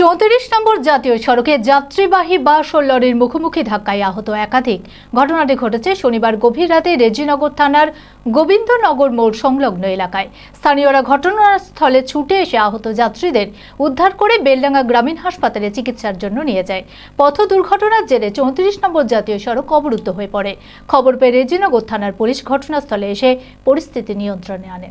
চৌত্রিশ নম্বর জাতীয় সড়কে যাত্রীবাহী বাস ও লরির মুখোমুখি ধাক্কায় আহত একাধিক। ঘটনাটি ঘটেছে শনিবার গভীর রাতে রেজিনগর থানার গোবিন্দনগর মোড় সংলগ্ন এলাকায়। স্থানীয়রা ঘটনাস্থলে ছুটে এসে আহত যাত্রীদের উদ্ধার করে বেলডাঙ্গা গ্রামীণ হাসপাতালে চিকিৎসার জন্য নিয়ে যায়। পথ দুর্ঘটনার জেরে চৌত্রিশ নম্বর জাতীয় সড়ক অবরুদ্ধ হয়ে পড়ে। খবর পেয়ে রেজিনগর থানার পুলিশ ঘটনাস্থলে এসে পরিস্থিতি নিয়ন্ত্রণে আনে।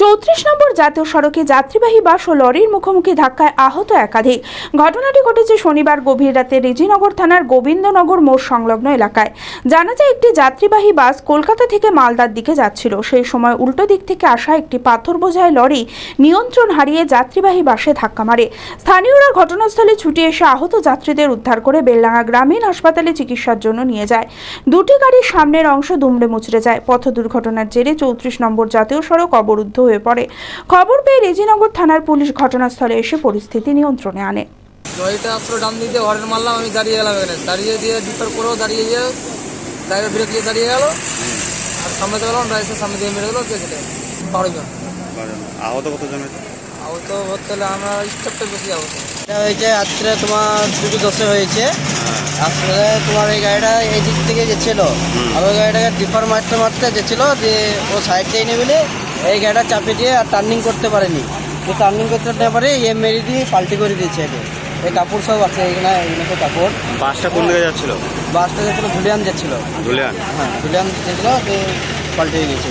চৌত্রিশ নম্বর জাতীয় সড়কে যাত্রীবাহী বাস ও লরির মুখোমুখি ধাক্কায় আহত একাধিক। ঘটনাটি ঘটেছে শনিবার গভীর রাতে রেজিনগর থানার গোবিন্দনগর মোড় সংলগ্ন এলাকায়। জানা যায়, একটি যাত্রীবাহী বাস কলকাতা থেকে মালদার দিকে যাচ্ছিল। সেই সময় উল্টো দিক থেকে আসা একটি পাথর বোঝায় লরি নিয়ন্ত্রণ হারিয়ে যাত্রীবাহী বাসে ধাক্কা মারে। স্থানীয়রা ঘটনাস্থলে ছুটে এসে আহত যাত্রীদের উদ্ধার করে বেলডাঙ্গা গ্রামীণ হাসপাতালে চিকিৎসার জন্য নিয়ে যায়। দুটি গাড়ির সামনের অংশ দুমড়ে মুচড়ে যায়। পথ দুর্ঘটনার জেরে চৌত্রিশ নম্বর জাতীয় সড়ক অবরুদ্ধ হয়ে পড়ে। খবর পেয়ে রেজিনগর থানার পুলিশ ঘটনাস্থলে এসে পরিস্থিতি নিয়ন্ত্রণে আনে। লরিটা আসলো ডান দিতে হরেন মারলাম আমি দাঁড়িয়ে গেলাম এখানে। দাঁড়িয়ে দিয়ে ডিপার করেও দাঁড়িয়ে গিয়ে ড্রাইভার ব্রেক দাঁড়িয়ে গেল। আর সামনে দিয়ে গেলাম ড্রাইভার সামনে দিয়ে মেরে বারো জন। আহত কতজন হয়েছে? আহত তো হলে আমরা স্টপটা বেশি আহত। এটা হয়েছে আজকে তোমার দুটো দশে হয়েছে। আসলে তোমার এই গাড়িটা এই দিক থেকে গেছিল। আর ওই গাড়িটাকে ডিফার মারতে মারতে গেছিল দিয়ে ও সাইড দিয়ে নেবে এই গাড়িটা চাপে দিয়ে আর টার্নিং করতে পারেনি। তো টার্নিং করতে না পারে এ মেরে দিয়ে পাল্টি করে দিয়েছে একে। এই কাপড় সব আছে এখানে এখানে তো কাপড়। বাসটা কোন দিকে যাচ্ছিল? বাসটা যাচ্ছিল ধুলিয়ান যাচ্ছিল। ধুলিয়ান? হ্যাঁ ধুলিয়ান যাচ্ছিল পাল্টে গেছে।